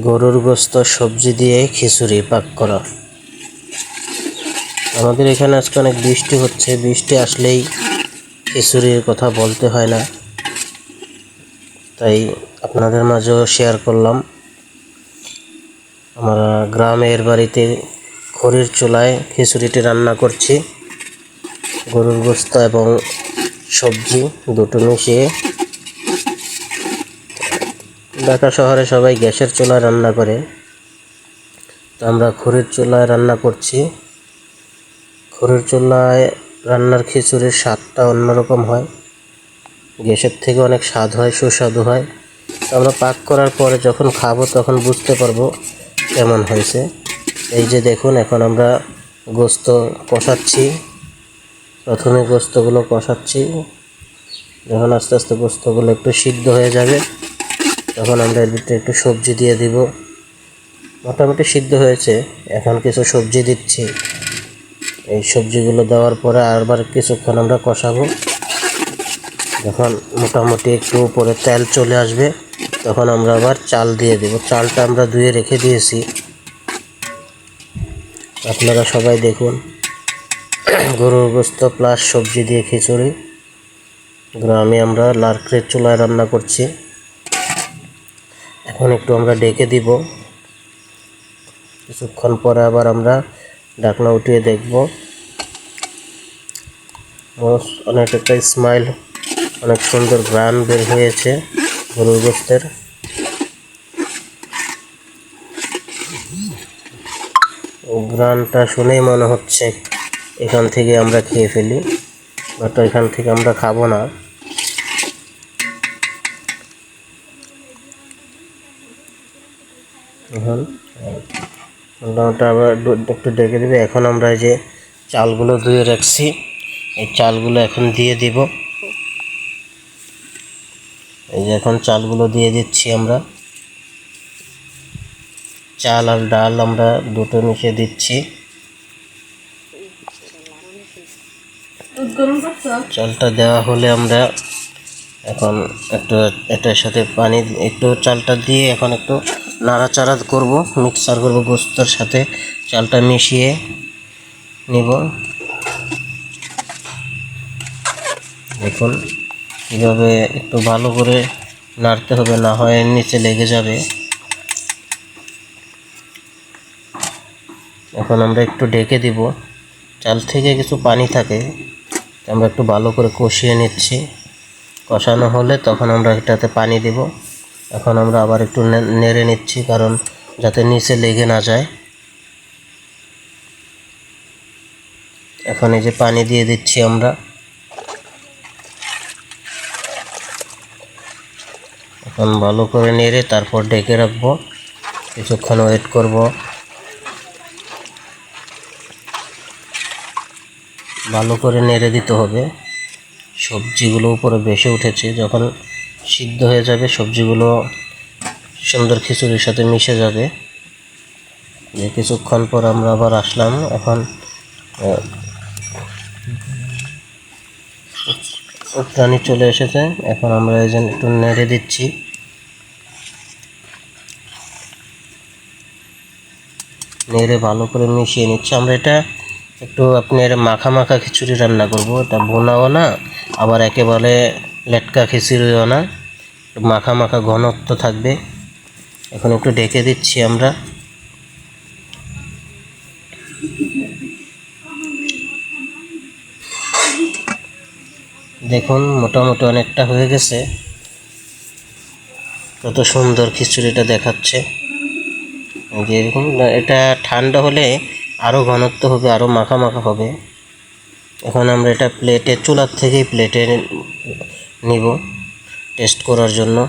গরুর গোস্ত, সবজি দিয়ে খিচুড়ি পাক করা। আমাদের এখানে আজকে অনেক বৃষ্টি হচ্ছে। বৃষ্টি আসলেই খিচুড়ির কথা বলতে হয় না। তাই আপনাদের মাঝেও শেয়ার করলাম। আমরা গ্রামের বাড়িতে খড়ির চুলায় খিচুড়িটি রান্না করছি। গরুর গোস্ত এবং সবজি দুটো মিশিয়ে ঢাকা শহরে সবাই গ্যাসের চুলায় রান্না করে। তো আমরা খড়ির চুলায় রান্না করছি। খড়ির চুলায় রান্নার খিচুড়ির স্বাদটা অন্যরকম হয়। গ্যাসের থেকে অনেক স্বাদ হয়, সুস্বাদু হয়। তো আমরা পাক করার পরে যখন খাব তখন বুঝতে পারব কেমন হয়েছে। এই যে দেখুন, এখন আমরা গোস্ত কষাচ্ছি। প্রথমে গোস্তগুলো কষাচ্ছি। যখন আস্তে আস্তে গোস্তগুলো একটু সিদ্ধ হয়ে যাবে তখন আমরা এর ভিতরে একটু সবজি দিয়ে দিব। মোটামুটি সিদ্ধ হয়েছে। এখন কিছু সবজি দিচ্ছি। এই সবজিগুলো দেওয়ার পরে আবার কিছুক্ষণ আমরা কষাবো। যখন মোটামুটি একটু উপরে তেল চলে আসবে, তখন আমরা আবার চাল দিয়ে দেব। চালটা আমরা ধুয়ে রেখে দিয়েছি। আপনারা সবাই দেখুন। গরুর গোস্ত প্লাস সবজি দিয়ে খিচুড়ি। গ্রামে আমরা লার্কের চুলায় রান্না করছি। এখন একটু আমরা ডেকে দিব। কিছুক্ষণ পরে আবার আমরা ডাকনা উঠিয়ে দেখব। অনেক একটা স্মাইল অনেক সুন্দর গ্রান বের হয়েছে গরুর গোস্তের গ্রানটা শুনেই মনে হচ্ছে এখান থেকে আমরা খেয়ে ফেলি বাট এখান থেকে আমরা খাব না। এখন। মোটামুটি আবার একটু ডেকে দিবে। এখন আমরা এই যে চালগুলো ধুয়ে রাখছি। এই চালগুলো এখন দিয়ে দিব। এই যে এখন চালগুলো দিয়ে দিচ্ছি আমরা। চাল আর ডাল আমরা দুটো মিশিয়ে দিচ্ছি। চালটা দেওয়া হলে আমরা এখন একটু এটার সাথে পানি একটু চালটা দিয়ে এখন একটু নাড়াচাড়া করব, মিক্সার করব গোস্তর সাথে, চালটা মিশিয়ে নিব। দেখুন কীভাবে একটু ভালো করে নাড়তে হবে, না হয় নিচে লেগে যাবে। এখন আমরা একটু ডেকে দিব। চাল থেকে কিছু পানি থাকে আমরা একটু ভালো করে কষিয়ে নিচ্ছি। কষানো হলে তখন আমরা এটাতে পানি দেব। এখন আমরা আবার একটু নেড়ে নিচ্ছি, কারণ যাতে নিচে লেগে না যায়। এখন এই যে পানি দিয়ে দিচ্ছি আমরা। এখন ভালো করে নেড়ে তারপর ডেকে রাখব। কিছুক্ষণ ওয়েট করব। ভালো করে নেড়ে দিতে হবে। সবজিগুলো উপরে বেশি উঠেছে। যখন সিদ্ধ হয়ে যাবে, সবজিগুলো সুন্দর খিচুড়ির সাথে মিশে যাবে। যে কিছুক্ষণ পর আমরা আবার আসলাম, এখন প্রাণী চলে এসেছে। এখন আমরা এই একটু নেড়ে দিচ্ছি। নেড়ে ভালো করে মিশিয়ে নিচ্ছি। আমরা এটা একটু আপনার মাখা মাখা খিচুড়ি রান্না করব। এটা বোনাও না, আবার একেবারে লেটকা খিচুড়িও না। মাখা মাখা ঘনত্ব থাকবে। এখন একটু ডেকে দিচ্ছি আমরা। দেখুন মোটামুটি অনেকটা হয়ে গেছে। কত সুন্দর খিচুড়িটা দেখাচ্ছে। যে এরকম না, এটা ঠান্ডা হলে আরও ঘনত্ব হবে আরও মাখা মাখা হবে। এখন আমরা এটা প্লেটে চুলার থেকেই প্লেটে নিব টেস্ট করার জন্য।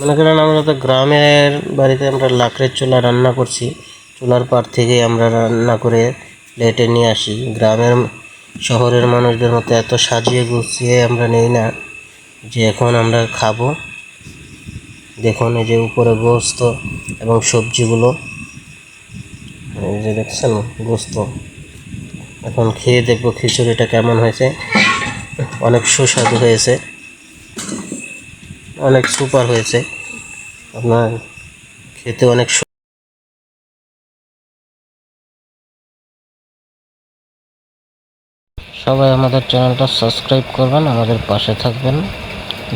মনে করেন আমরা তো গ্রামের বাড়িতে আমরা লাকড়ের চুলা রান্না করছি। চুলার পার থেকেই আমরা রান্না করে প্লেটে নিয়ে আসি। গ্রামের শহরের মানুষদের মতো এত সাজিয়ে গুছিয়ে আমরা নেই না যে এখন আমরা খাব। দেখুন এই যে উপরে গোস্ত এবং সবজিগুলো। এই যে দেখছেন, গোস্ত। এখন খেয়ে দেখব খিচুড়িটা কেমন হয়েছে। অনেক সুস্বাদু হয়েছে। অনেক সুপার হয়েছে। আপনার খেতে অনেক সবাই আমাদের চ্যানেলটা সাবস্ক্রাইব করবেন, আমাদের পাশে থাকবেন।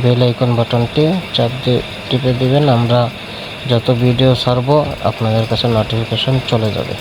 বেল আইকন বাটনটি চাপ দিয়ে টিপে দিবেন, আমরা যত ভিডিও ছাড়বো, আপনাদের কাছে নোটিফিকেশন চলে যাবে।